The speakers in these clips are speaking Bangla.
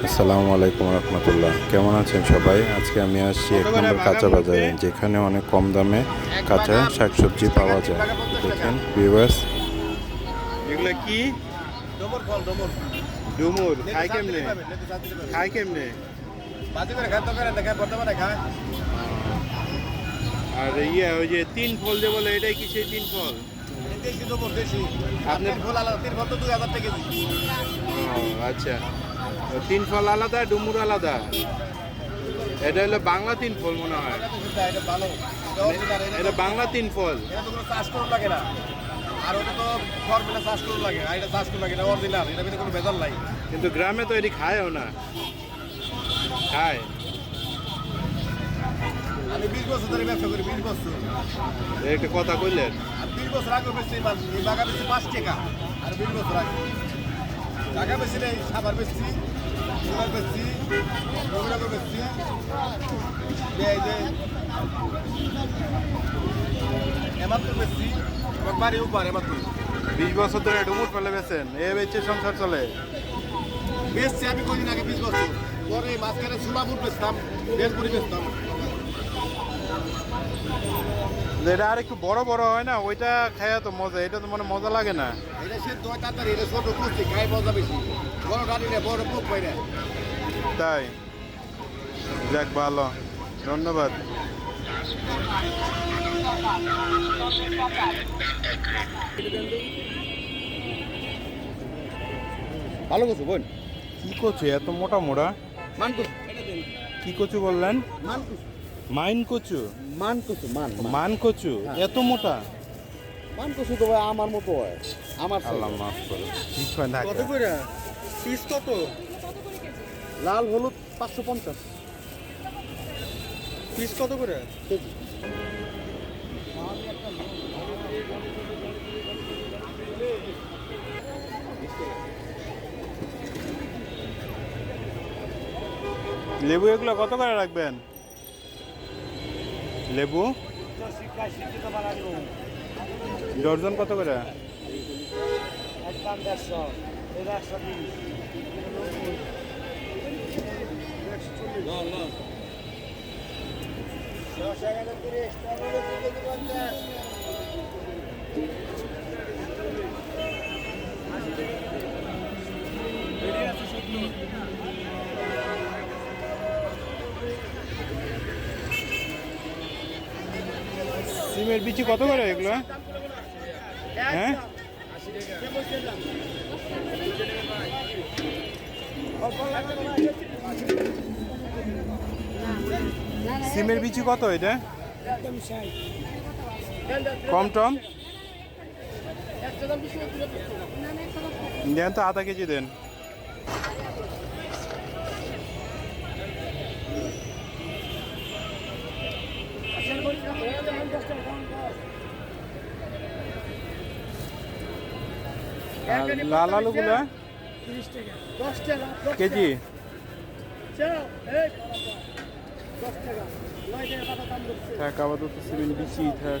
আসসালামু আলাইকুম রহমতুল্লাহ। কেমন আছেন সবাই? আজকে আমি আসছি এক নম্বর কাঁচা বাজারে যেখানে অনেক কম দামে কাঁচা শাকসবজি পাওয়া যায়। দেখেন ভিউয়ার্স এগুলো কি? ডমর ফল ডমর। ডুমুর খাই কেমনে? খাই কেমনে? বাজি করে খায় তরকারি না বর্তমানে খায় আর ইয়ে ওই যে তিন ফল যে বলে এটাই কি সেই তিন ফল? দেশি ডমর দেশি। আপনার- আপনার ফল আলাদা তিন ফল তো দুই হাজার টাকা আচ্ছা। তিন ফল আলাদা ডুমুর আলাদা। এটা হলো বাংলা তিন ফল মনে হয়। এটা বাংলা তিন ফল লাগে না। আর ওটা তো ফর্মেলা চাষ করুন লাগে। আর এটা চাষ করুন লাগে এটা অরিজিনাল এটা ভিতরে কোনো ভেজাল নাই। কিন্তু গ্রামে তো এটি খায়ও না। খায়। আমি বিশ বছর ধরে ব্যবসা করি বিশ বছর। একটা কথা কইলেন। আর বিশ বছর আগে বেশি এই বাগা বেশি পাঁচ টাকা। আর বিশ বছর আগে। টাকা বেশি নেই সাবার বেশি সুগার বেশি রবিরাগর বেশি এমাত্র বেশি বাড়ি উপর এমাত্র বিশ বছর ধরে ডুমুর ফেলে বেছেন এ বেচে সংসার চলে। বেশি আমি কদিন আগে বিশ বছর পরে মাঝখানে সুমাপুর বেচতাম বেলপুরি বেচতাম। এটা আর একটু বড় বড় হয় না ওইটা খায়া তো মজা এটা তো মানে মজা লাগে না। এটা সে দয় তাড়াতাড়ি এটা ছোট কুস্তি খাই মজা বেশি। বড় ডালি না বড় পোক পাই না। তাই? যাক ভালো। ধন্যবাদ। ভালো কচু বোন? কি কচু এত মোটা মোটা কি কচু বললেন? মান কচু মাইন কচু মান কচু মান। মান কচু এত মোটা? মান কচু তো ভাই আমার মতো হয়। আমার আল্লাহ মাফ করে। ঠিক হয় না কত করে? পিস কত? লাল হলুদ পাঁচশো পঞ্চাশ। পিস কত করে? কেজি। লেবু এগুলো কত করে রাখবেন? লেবু। ডর্জন কত করে? সিমের বিচি কত করে এগুলো? হ্যাঁ? সিমের বিচি কত এটা? কম টম? দেন তো আধা কেজি দেন। লাল আলুগুলো কেজি? থাক আপাতত সিমেন্ট বেশি থাক।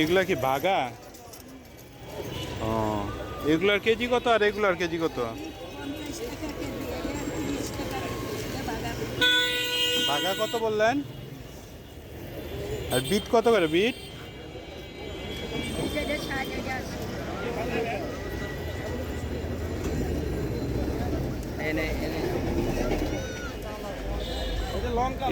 এগুলা কি বাগা? ও এগুলার কেজি কত আর এগুলার কেজি কত? বাগা কত বললেন? আর বিট কত করে বিট?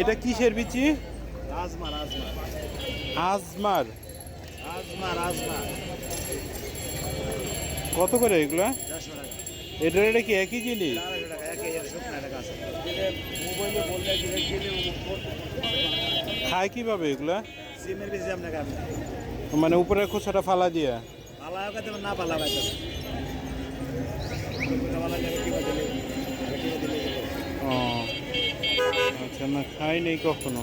এটা কিসের বিচি? আজমার রাজমা কত করে এগুলা? এটা এটা কি একই জিনিস? খায় কীভাবে এগুলা? মানে উপরের খোসাটা ফালা দিয়া? না দিলে ও আচ্ছা না খাই নেই কখনো।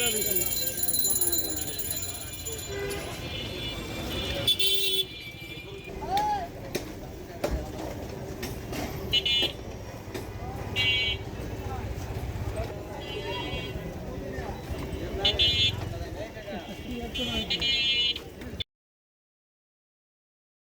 ਜਾਂਦਾ ਵੀ ਸੀ।